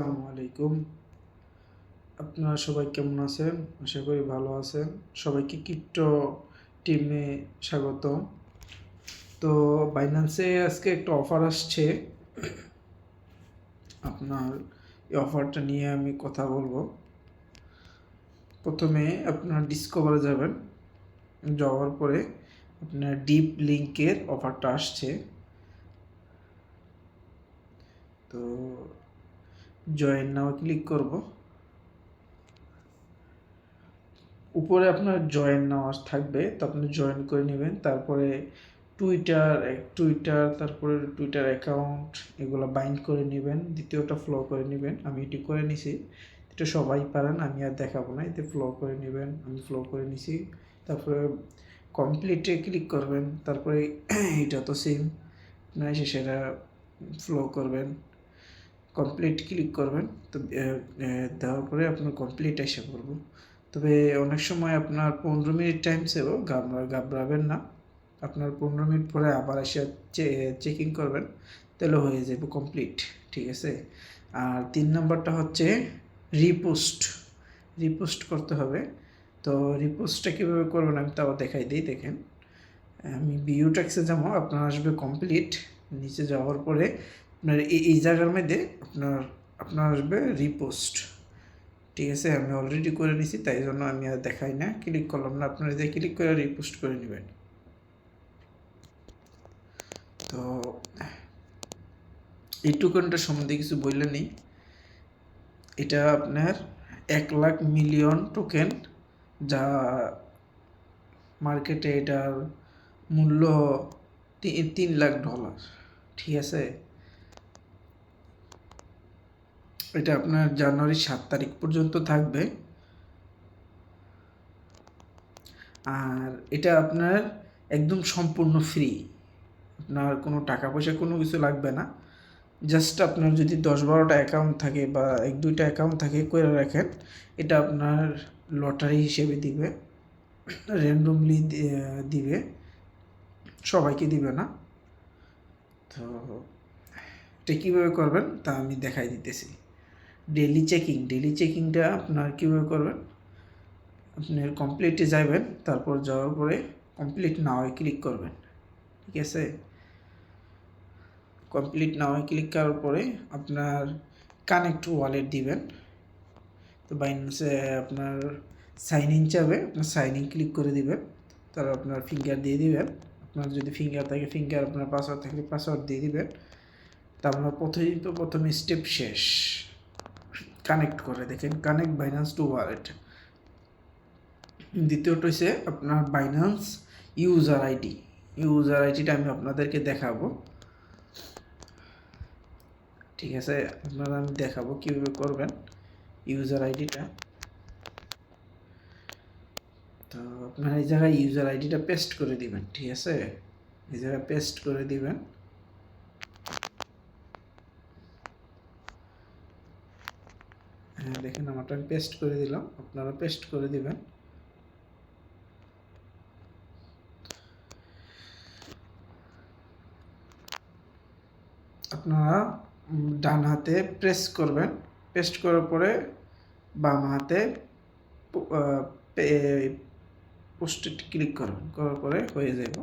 আসসালামু আলাইকুম। আপনারা সবাই কেমন আছেন? আশা করি ভালো আছেন। সবাইকে ক্রিপ্টো টিমে স্বাগত। তো বাইন্যান্সে আজকে একটা অফার আসছে। আপনার এই অফারটা নিয়ে আমি কথা বলব। প্রথমে আপনার ডিসকভারে যাবেন। যাওয়ার পরে আপনার ডিপ লিঙ্কের অফারটা আসছে। তো জয়েন নাও ক্লিক করব। উপরে আপনার জয়েন নাও থাকবে, তো আপনি জয়েন করে নেবেন। তারপরে টুইটার টুইটার তারপরে টুইটার অ্যাকাউন্ট এগুলো বাইন্ড করে নেবেন। দ্বিতীয়টা ফ্লো করে নেবেন। আমি এটি করে নিছি। এটা সবাই পারেন, আমি আর দেখাবো না। এতে ফ্লো করে নেবেন, আমি ফ্লো করে নিছি। তারপরে কমপ্লিটে ক্লিক করবেন। তারপরে এটা তো সেম আপনার সেটা ফ্লো করবেন। কমপ্লিট ক্লিক করবেন, তো দেওয়ার পরে আপনার কমপ্লিট এসে পড়ব। তবে অনেক সময় আপনার পনেরো মিনিট টাইম সেও ঘাবড়া, ঘাবড়াবেন না। আপনার পনেরো মিনিট পরে আবার এসে চেকিং করবেন, তাহলে হয়ে যাবে কমপ্লিট ঠিক আছে? আর তিন নম্বরটা হচ্ছে রিপোস্ট রিপোস্ট করতে হবে। তো রিপোস্টটা কীভাবে করবেন আমি তাও দেখাই দিই, দেখেন। আমি বিউ ট্যাক্সে যাব, আপনার আসবে কমপ্লিট নিচে যাওয়ার পরে আপনার এই এই জায়গার মধ্যে আপনার আপনার আসবে রিপোস্ট ঠিক আছে? আমি অলরেডি করে নিছি, তাই জন্য আমি আর দেখাই না। ক্লিক করলাম না, আপনারা যে ক্লিক করে রিপোস্ট করে নেবেন। তো, এই টোকেনটা সম্বন্ধে কিছু বললে নেই। এটা আপনার এক লাখ মিলিয়ন টোকেন যা মার্কেটে এটার মূল্য তিন লাখ ডলার ঠিক আছে? এটা আপনার জানুয়ারি সাত তারিখ পর্যন্ত থাকবে। আর এটা আপনার একদম সম্পূর্ণ ফ্রি আপনার কোনো টাকা পয়সা কোনো কিছু লাগবে না। জাস্ট আপনার যদি দশ বারোটা অ্যাকাউন্ট থাকে বা এক দুইটা অ্যাকাউন্ট থাকে করে রাখেন, এটা আপনার লটারি হিসেবে দিবে। র্যান্ডমলি দিবে। সবাইকে দিবে না। তো এটা কীভাবে করবেন তা আমি দেখাই দিতেছি। ডেলি চেকিং ডেলি চেকিংটা আপনার কীভাবে করবেন? আপনার কমপ্লিটে যাবেন তারপর যাওয়ার পরে কমপ্লিট নাওয়ে ক্লিক করবেন। ঠিক আছে? কমপ্লিট নাওয়ে ক্লিক করার পরে আপনার কানেক্ট ওয়ালেট দিবেন। তো বাইন্যান্সে আপনার সাইন ইন চাবে, আপনার সাইন ইন ক্লিক করে দিবেন। তারপর আপনার ফিঙ্গার দিয়ে দিবেন। আপনার যদি ফিঙ্গার থাকে ফিঙ্গার আপনার পাসওয়ার্ড থাকলে পাসওয়ার্ড দিয়ে দিবেন। তারপর প্রথমেই তো প্রথমে স্টেপ শেষ। কানেক্ট করে, দেখেন কানেক্ট বাইন্যান্স টু ওয়ালেট দ্বিতীয়টা হচ্ছে আপনার বাইন্যান্স ইউজার আইডি ইউজার আইডিটা আমি আপনাদেরকে দেখাবো। ঠিক আছে, আপনারা আমি দেখাবো কীভাবে করবেন ইউজার আইডিটা তো আপনারা এই জায়গায় ইউজার আইডিটা পেস্ট করে দিবেন, ঠিক আছে? এই জায়গায় পেস্ট করে দিবেন। হ্যাঁ দেখেন আমারটা আমি পেস্ট করে দিলাম। আপনারা পেস্ট করে দিবেন। আপনারা ডান হাতে প্রেস করবেন। পেস্ট করার পরে বাম হাতে পোস্টে ক্লিক করবেন। করার পরে হয়ে যাব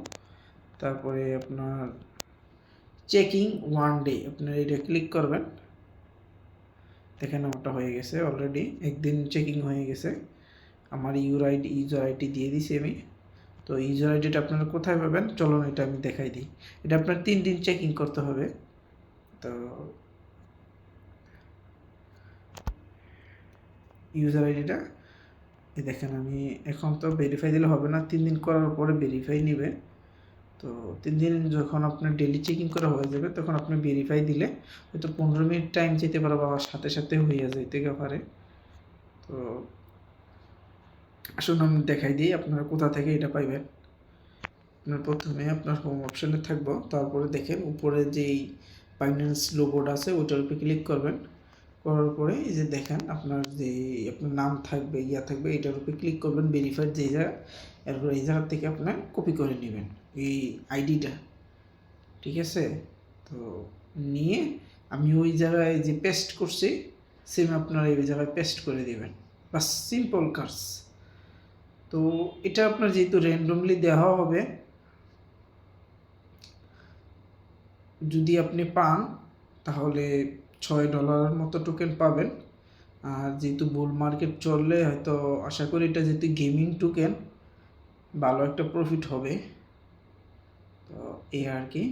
তারপরে আপনার চেকিং ওয়ান ডে আপনার এটা ক্লিক করবেন। দেখেন ওটা হয়ে গেছে অলরেডি একদিন চেকিং হয়ে গেছে। আমার ইউর আইডি ইউজার আইডি দিয়ে দিছি আমি। তো ইউজার আইডিটা আপনারা কোথায় পাবেন? চলুন এটা আমি দেখাই দিই। এটা আপনার তিন দিন চেকিং করতে হবে। তো ইউজার আইডিটা দেখেন আমি, এখন তো ভেরিফাই দিলে হবে না। তিন দিন করার পরে ভেরিফাই নেবে। তো তিন দিন যখন আপনার ডেলি চেকিং করা হয়ে যাবে, তখন আপনি ভেরিফাই দিলে হয়তো পনেরো মিনিট টাইম যেতে পারে বা সাথে সাথে হয়ে যাইতে পারে তো আসুন আমি দেখাই দিই আপনারা কোথা থেকে এটা পাইবেন। আপনার প্রথমে আপনার হোম অপশানে থাকব, তারপরে দেখেন উপরে যেই ফাইন্যান্স লোগোটা আছে, ওইটার উপরে ক্লিক করবেন। করার পরে এই যে দেখেন আপনার যে আপনার নাম থাকবে, ইয়া থাকবে এটার উপরে ক্লিক করবেন ভেরিফাইড যে জায়গা এরপর এই জায়গা থেকে আপনার কপি করে নেবেন এই আইডিটা ঠিক আছে? তো নিয়ে আমি ওই জায়গায় যে পেস্ট করছি সেম আপনারা এই জায়গায় পেস্ট করে দিবেন। বা সিম্পল কাজ তো এটা আপনার যেহেতু র্যান্ডমলি দেওয়া হবে, যদি আপনি পান, তাহলে ছয় ডলারের মতো টোকেন পাবেন। আর যেহেতু বুল মার্কেট চললে হয়তো আশা করি এটা যেহেতু গেমিং টোকেন ভালো একটা প্রফিট হবে। তো এই আর কি।